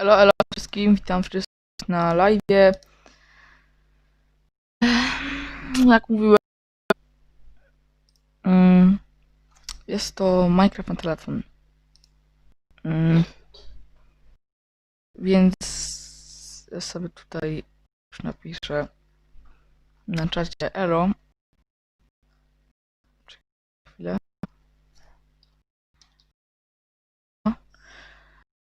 Elo, elo wszystkim, witam wszystkich na live. Jak mówiłem, mm, jest to Minecraft na telefon. Mm, Więc ja sobie tutaj już napiszę na czacie elo. Czekaj chwilę.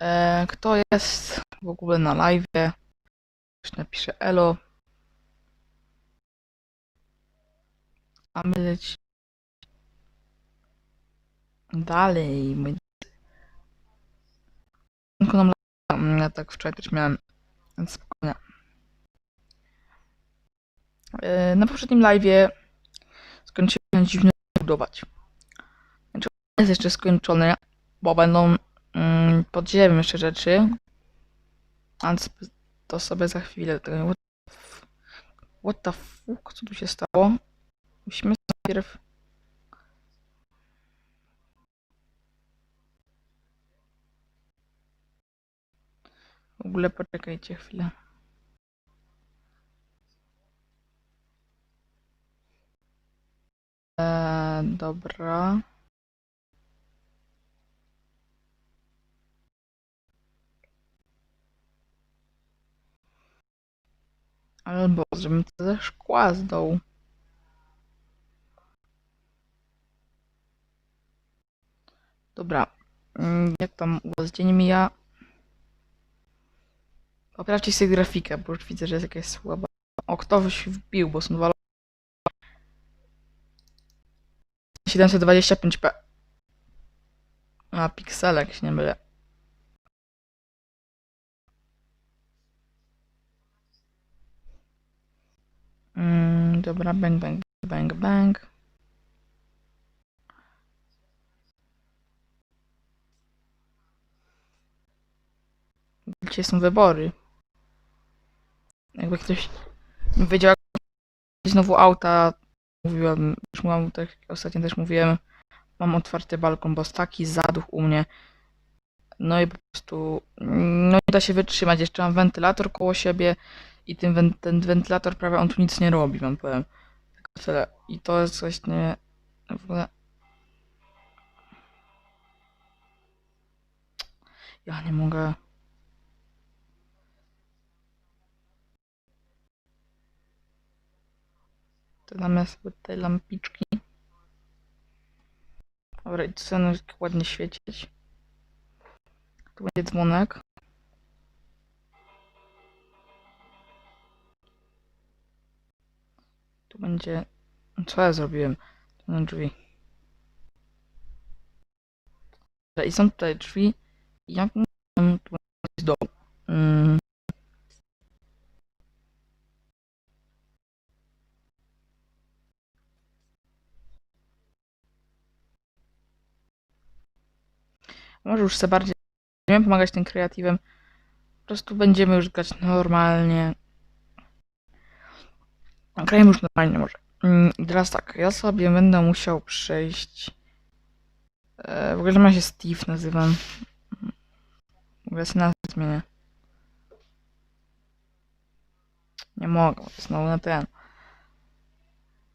E, kto jest w ogóle na live? Już napiszę elo. A my leci dalej. My... Tylko nam Ja tak wczoraj też miałem, spokojnie. E, na poprzednim live skończyłem dziwnie budować. Znaczy, jest jeszcze skończony, bo będą mm, jeszcze rzeczy. Ale to sobie za chwilę. What what the fuck? Co tu się stało? Musimy najpierw. W ogóle poczekajcie chwilę. Eee, dobra. Albo żebym to ze szkła zdął. Dobra. Mm, Jak tam u was dzień mija? Poprawcie sobie grafikę, bo już widzę, że jest jakaś słaba. O, ktoś wbił, bo są dwa 725p. A, pikselek się nie mylę. Mm, dobra, bang, bang, bang, bang. Dzisiaj są wybory. Jakby ktoś wiedział, znowu auta, mówiłem, już mówiłam, tak ostatnio też mówiłem, mam otwarty balkon, bo jest taki zaduch u mnie. No i po prostu, no nie da się wytrzymać. Jeszcze mam wentylator koło siebie i ten, wen- ten wentylator prawie on tu nic nie robi, wam powiem. Tylko tyle. I to jest coś nie... W ogóle... Ja nie mogę... To damy sobie tej lampiczki. Dobra, i no, tak ładnie świecić. Tu będzie dzwonek. Będzie... Co ja zrobiłem? Na drzwi. Dobra, I są tutaj drzwi. I Jak mam tu z dołu? Mm. Może już sobie bardziej będziemy pomagać tym kreatywem. Po prostu będziemy już grać normalnie. Grajmy już normalnie może. Mm, I teraz tak, ja sobie będę musiał przejść. E, w ogóle ja się Steve nazywam. W ogóle sobie nazwę zmienię. Nie mogę, znowu na ten.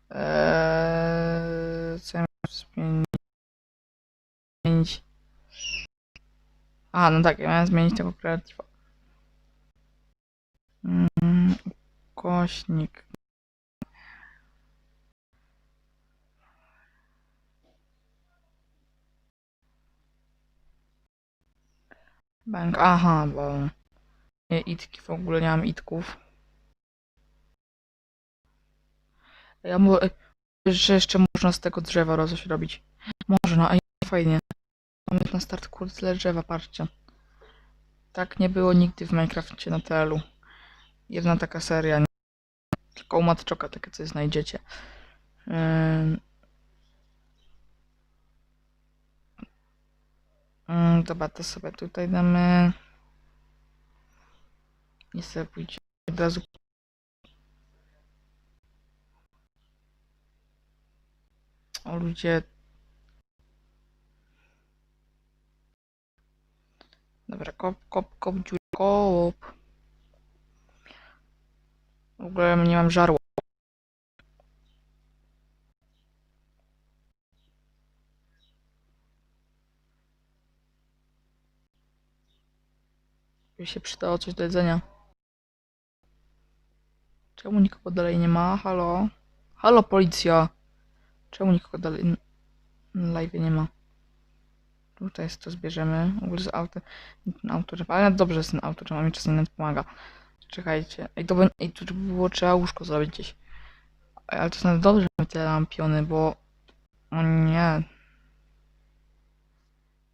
Eee, co ja miałem zmienić? A, no tak, ja miałem zmienić tego kreatywa. Mm, kośnik. Bank, aha, bo nie itki, w ogóle nie mam itków. Ja mu, że jeszcze można z tego drzewa rozoś robić. Można, a i fajnie. Mamy na start kurde drzewa, patrzcie. Tak nie było nigdy w Minecrafcie na TL-u. Jedna taka seria. nie? Tylko u Matczoka takie coś znajdziecie. Ym. Dobra, to sobie tutaj damy. I sobie pójdzie od razu. O ludzie. Dobra, kop, kop, kop, dziurę. koop. W ogóle nie mam żarła. By się przydało coś do jedzenia. Czemu nikogo dalej nie ma? Halo? Halo, policja! Czemu nikogo dalej na live nie ma? Tutaj jest to zbierzemy. W ogóle z autem. Ten autor, ale dobrze z tym autorem, a mi czasem nawet pomaga. Czekajcie. Ej, to, by- ej, tu by było trzeba łóżko zrobić gdzieś. Ale to jest nawet dobrze, że mamy te lampiony, bo... O nie.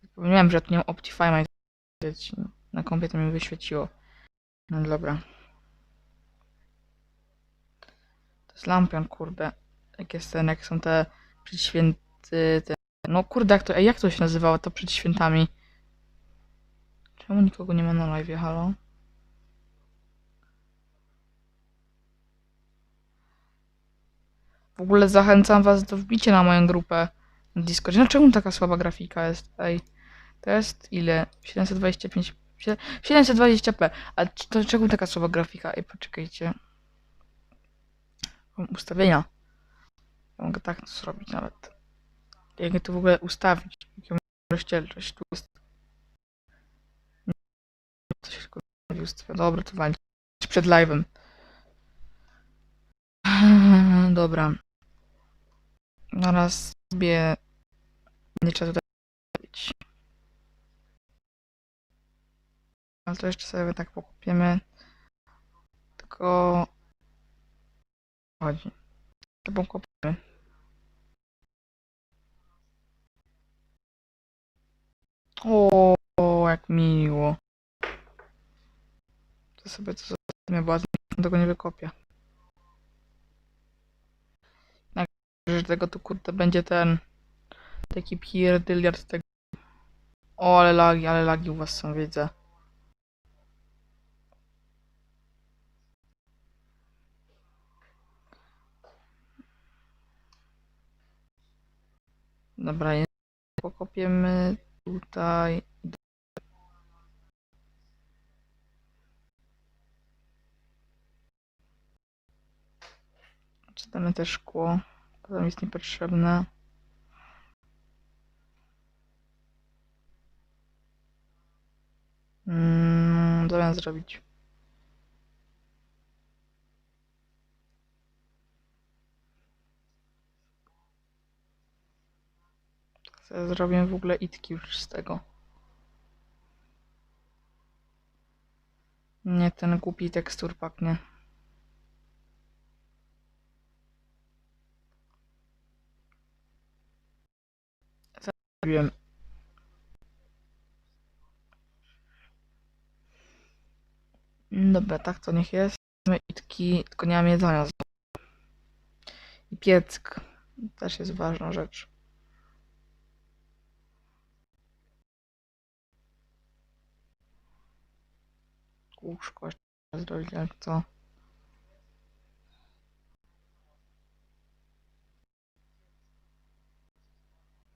Zapomniałem, że tu nie mam Optifine. Na kompie to mi wyświeciło. No dobra. To jest lampion, kurde. Jak jest ten, jak są te przedświęty, te... No kurde, jak to, jak to się nazywało, to przed świętami? Czemu nikogo nie ma na live, halo? W ogóle zachęcam was do wbicia na moją grupę na Discordzie. No czemu taka słaba grafika jest? Ej, to jest ile? 725... 720p. A to czemu taka słaba grafika? Ej, poczekajcie. Mam Ustawienia. Ja mogę tak zrobić nawet. Jak to w ogóle ustawić? Jaką rozdzielczość tu jest? To się tylko ustawia. Dobra, to wali. Przed live'em. Dobra. Zaraz sobie nie trzeba tutaj robić. Ale to jeszcze sobie tak pokupiemy. Tylko chodzi. To pokupimy. O, jak miło. To sobie to zostawię, bo tego nie wykopię. Jak że tego tu kurde będzie ten taki pierdyliard tego. O, ale lagi, ale lagi u was są, widzę. Dobra, pokopiemy tutaj. Czytamy też szkło. Potem jest niepotrzebne. Mm, zamiast zrobić. Zrobię w ogóle itki już z tego. Nie ten głupi tekstur pak, nie. Zrobiłem. Dobra, tak to niech jest. Itki, tylko nie mam jedzenia. I pieck. Też jest ważna rzecz. Łóżko jeszcze zrobić, jak.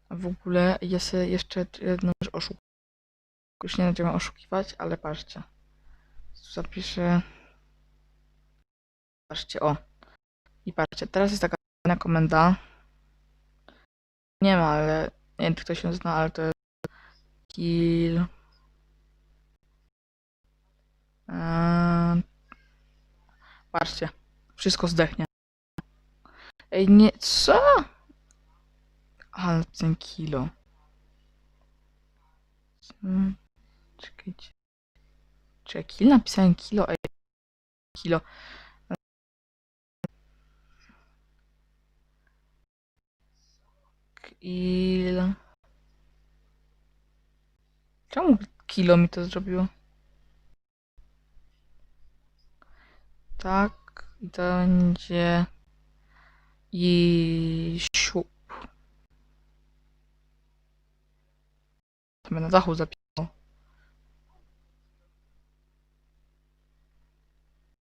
A w ogóle ja sobie jeszcze jedną rzecz oszukuję. Już nie będziemy oszukiwać, ale patrzcie. Zapiszę. Patrzcie, o. I patrzcie, teraz jest taka fajna komenda. Nie ma, ale nie wiem, czy ktoś się zna, ale to jest kill. Eee, patrzcie, wszystko zdechnie. Ej, nie, co? Ale ten kilo. Hmm, Czekajcie. Czy napisałem kilo? Ej, kilo. Kill. Czemu kilo mi to zrobiło? Tak, będzie i siup. To na dachu zapisał.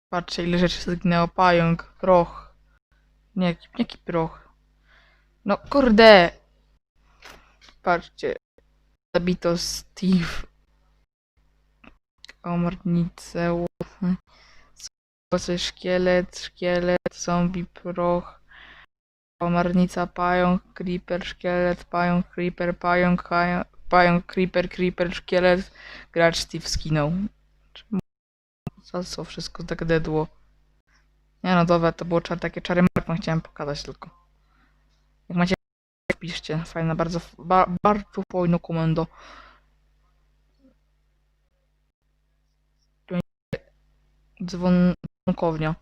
Patrzcie, ile rzeczy zginęło. Pająk, proch. Nie, jaki proch? No kurde! Patrzcie. Zabito Steve. komornicę, coś szkielet, szkielet, zombie, proch, komornica, pająk, creeper, szkielet, pająk, creeper, pająk, pająk, creeper, creeper, szkielet, gracz Steve skinął. Za co wszystko tak dedło? Nie no dobra, to było czar, takie czary martwe chciałem pokazać tylko. Jak macie, piszcie, fajna, bardzo, ba, bardzo fajna komendo. Dzwon, dzwonkownia.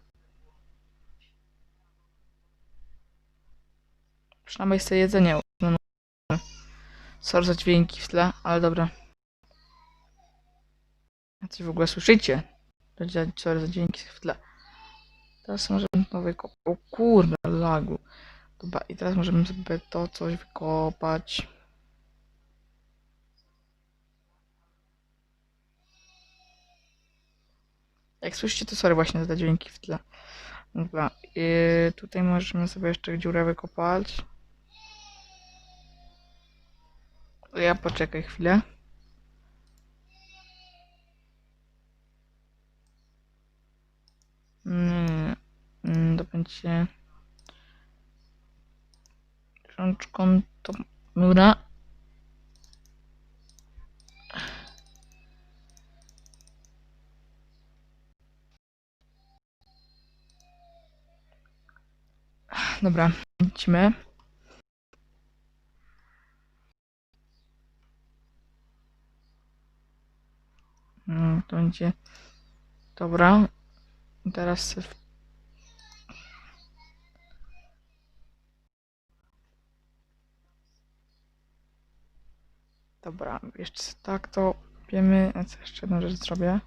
Przynajmniej sobie jedzenie. No, no. Sorry za dźwięki w tle, ale dobra. Coś w ogóle słyszycie? Sorry za dźwięki w tle. Teraz możemy nowy kop... O kurde, lagu. Dobra, i teraz możemy sobie to coś wykopać. Jak słyszycie, to sorry właśnie za dźwięki w tle. Dobra, i tutaj możemy sobie jeszcze dziurę wykopać. Ja poczekaj chwilę. Nie, mm, to będzie rączką to mura. Dobra, idźmy. Mm, To będzie. Dobra. Teraz. Dobra, jeszcze tak to wiemy. Co jeszcze jedną rzecz zrobię?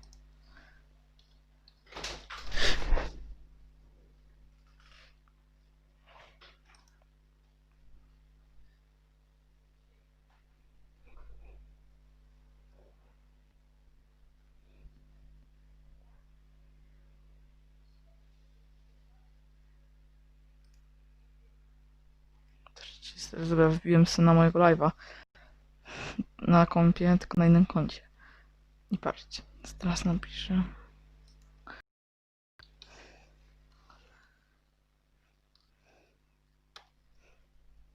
Dobra, wbiłem sobie na mojego live'a. Na kompie, tylko na innym koncie. I patrzcie, teraz napiszę.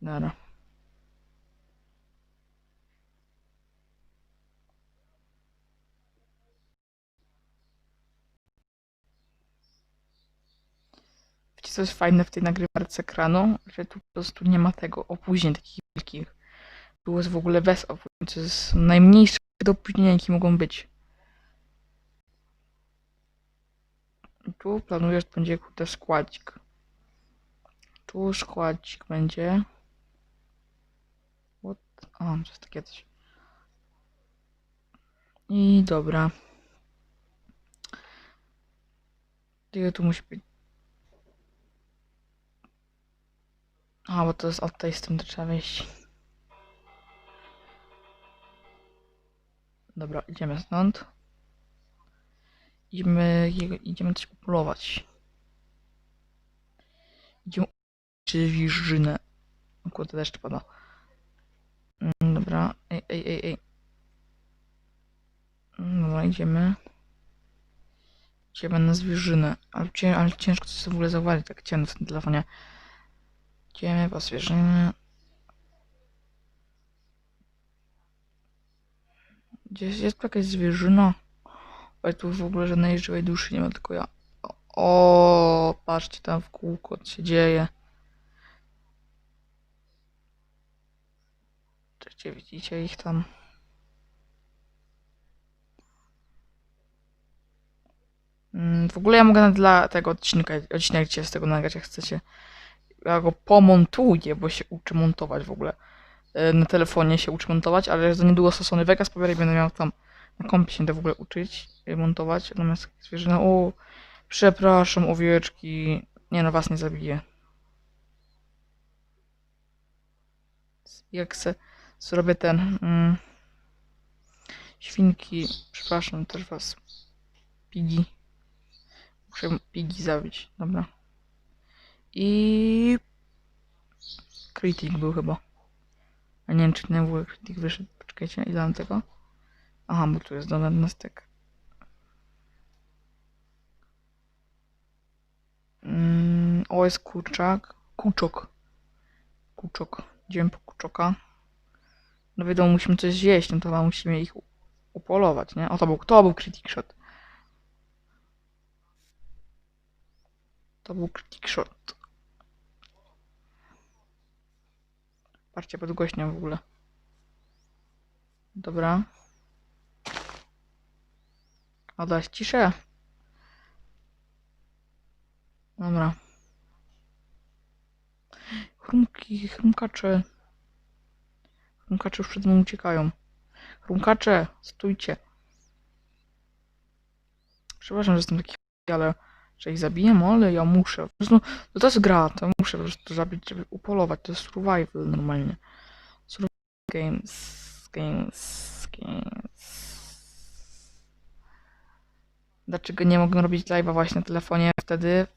Dobra. Wiecie, co jest fajne w tej nagrywarce ekranu? Że tu po prostu nie ma tego opóźnień takich wielkich. Było w ogóle bez opóźnień, to jest najmniejsze opóźnienia, jakie mogą być. Tu planuję, że będzie kurde składzik. Tu składzik będzie. What? O, jest takie coś. I dobra. Ile tu musi być? A, bo to jest od tej strony, trzeba wejść. Dobra, idziemy stąd. Idziemy, idziemy coś popolować. Idziemy czy wiżynę. O kurde, deszcz pada. Mm, Dobra, ej, ej, ej, ej. Mm, Dobra, idziemy. Idziemy na zwierzynę. Ale, cię, ale ciężko coś w ogóle zauważyć, tak ciemno w tym telefonie. Idziemy po zwierzynę. Gdzie jest, jakaś zwierzyna? Ale tu w ogóle żadnej żywej duszy nie ma, tylko ja. O, patrzcie tam w kółko, co się dzieje. Czy widzicie ich tam? Mm, W ogóle ja mogę dla tego odcinka, odcinek dzisiaj z tego nagrać, jak chcecie. Ja go pomontuję, bo się uczę montować w ogóle. E, Na telefonie się uczę montować, ale za niedługo stosowny Vegas pobiorę i będę miał tam na kompie się to w ogóle uczyć, e, montować. Natomiast zwierzyna, o, przepraszam, owieczki. Nie no, was nie zabiję. Jak se zrobię ten... Mm, świnki, przepraszam też was. Pigi. Muszę pigi zabić, dobra i... Critic był chyba. A nie wiem, czy ten Critic wyszedł. Poczekajcie, ile mam tego? Aha, bo tu jest dodany na stek. Mm, o, jest kurczak. Kuczok. Kuczok. Idziemy po kuczoka. No wiadomo, musimy coś zjeść, no to chyba musimy ich upolować, nie? O, to był, to był Critic Shot. To był Critic Shot. Patrzcie, pod głośnią w ogóle. Dobra. A dać ciszę. Dobra. Chrumki, chrumkacze. Chrumkacze już przed mną uciekają. Chrumkacze, stójcie. Przepraszam, że jestem taki ale że ich zabiję, ale ja muszę. Po prostu, no to jest gra, to muszę po prostu zabić, żeby upolować. To jest survival normalnie. Survival games, games, games. Dlaczego nie mogę robić live'a właśnie na telefonie wtedy,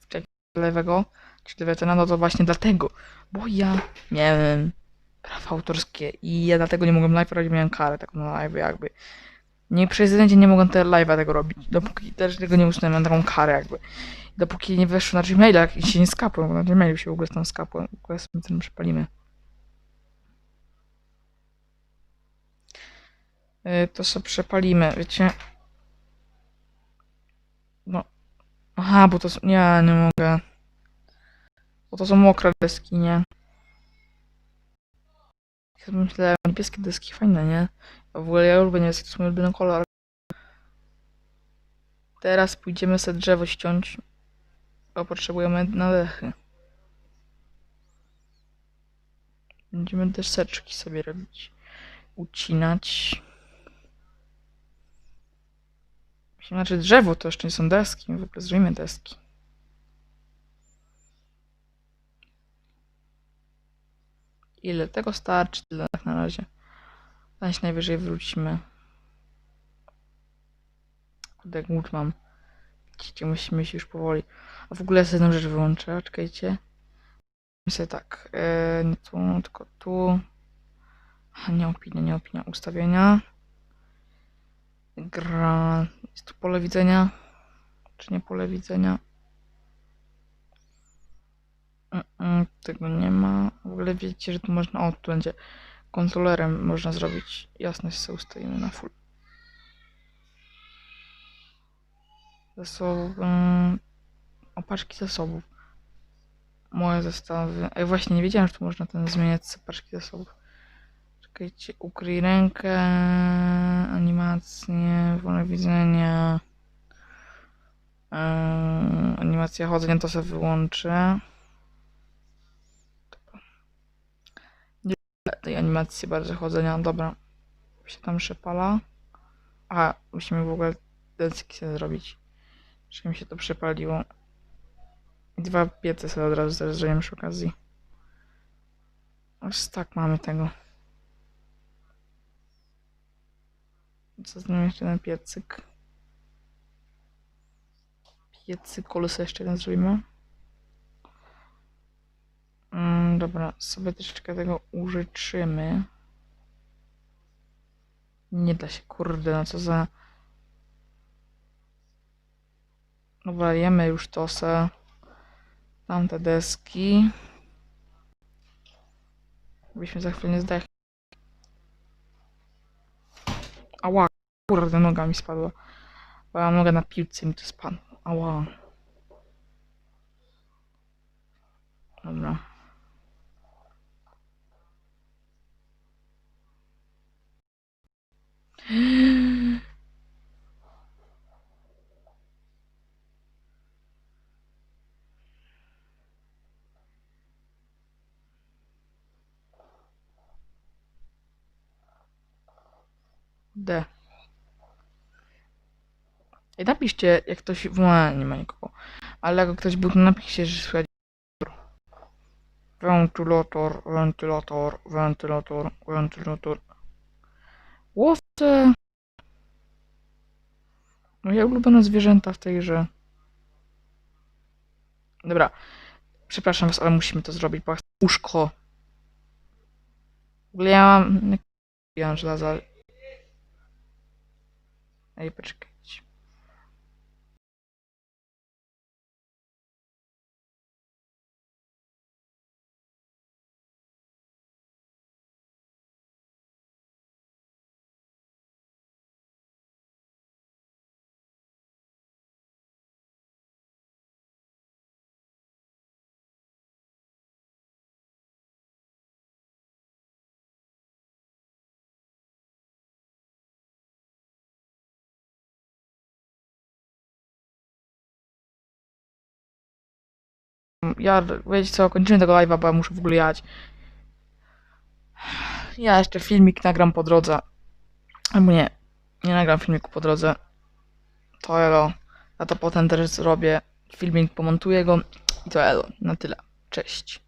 w lewego, czy lewiatana, no to właśnie dlatego, bo ja miałem prawa autorskie i ja dlatego nie mogłem live robić, miałem karę taką na live jakby. Nie dzień nie mogłem te live'a tego robić, dopóki też tego nie usunąłem, miałem taką karę jakby. Dopóki nie weszło na Gmaila i się nie skapłem, bo na Gmailu się w ogóle tam skapłem, w ogóle ten przepalimy. Yy, to sobie przepalimy, wiecie. No. Aha, bo to są... Nie, nie mogę. Bo to są mokre deski, nie? Myślę, niebieskie deski fajne, nie? W ogóle ja lubię niebieskie, to jest mój ulubiony kolor. Teraz pójdziemy sobie drzewo ściąć. Bo potrzebujemy na dechy. Będziemy deseczki sobie robić. Ucinać. Znaczy drzewo to jeszcze nie są deski. W ogóle zrobimy deski. Ile tego starczy? Tyle na razie. Zaś najwyżej wrócimy. Kurde, głód mam. Widzicie, musimy się już powoli. A w ogóle ja sobie jedną rzecz wyłączę. Czekajcie. Myślę tak. E, nie tu, tylko tu. Aha, nie opinia, nie opinia. Ustawienia. Gra. Jest tu pole widzenia. Czy nie pole widzenia? Mm, mm, tego nie ma. W ogóle wiecie, że tu można. O, tu będzie. Kontrolerem można zrobić. Jasność sobie ustawimy na full. Zasoby. Opaczki zasobów. Moje zestawy. Ej, właśnie nie wiedziałem, że tu można ten zmieniać sobie paczki zasobów. Czekajcie, ukryj rękę, animacje, wolne widzenie, yy, animacja chodzenia, to sobie wyłączę. Nie lubię tej animacji bardzo chodzenia, dobra. Się tam przepala. A, musimy w ogóle deski sobie zrobić. Żeby mi się to przepaliło. Dwa piece sobie od razu zreżyłem przy okazji. Aż tak mamy tego. Co z nim jeszcze jeden piecyk? Piecyk, kolosy jeszcze jeden zrobimy. Mm, dobra, sobie troszeczkę tego użyczymy. Nie da się, kurde, no co za... Dobra, jemy już to se. Tamte deski. Byśmy za chwilę nie zdechli. Ała, kurde, noga mi spadła. Mam nogę na piłce mi to spadło. Ała. Dobra. D. I napiszcie, jak ktoś. No, nie ma nikogo. Ale jak ktoś był, napiszcie, że słychać. Wentylator, wentylator, wentylator, wentylator. What the... Moje ulubione zwierzęta w tej grze. Dobra. Przepraszam was, ale musimy to zrobić, bo łóżko. W ogóle ja mam... Ja żelaza. Ej, poczekaj. Ja, wiecie co, kończymy tego live'a, bo ja muszę w ogóle jechać. Ja jeszcze filmik nagram po drodze. Albo nie, nie nagram filmiku po drodze. To elo. Ja to potem też zrobię filmik, pomontuję go i to elo. Na tyle. Cześć.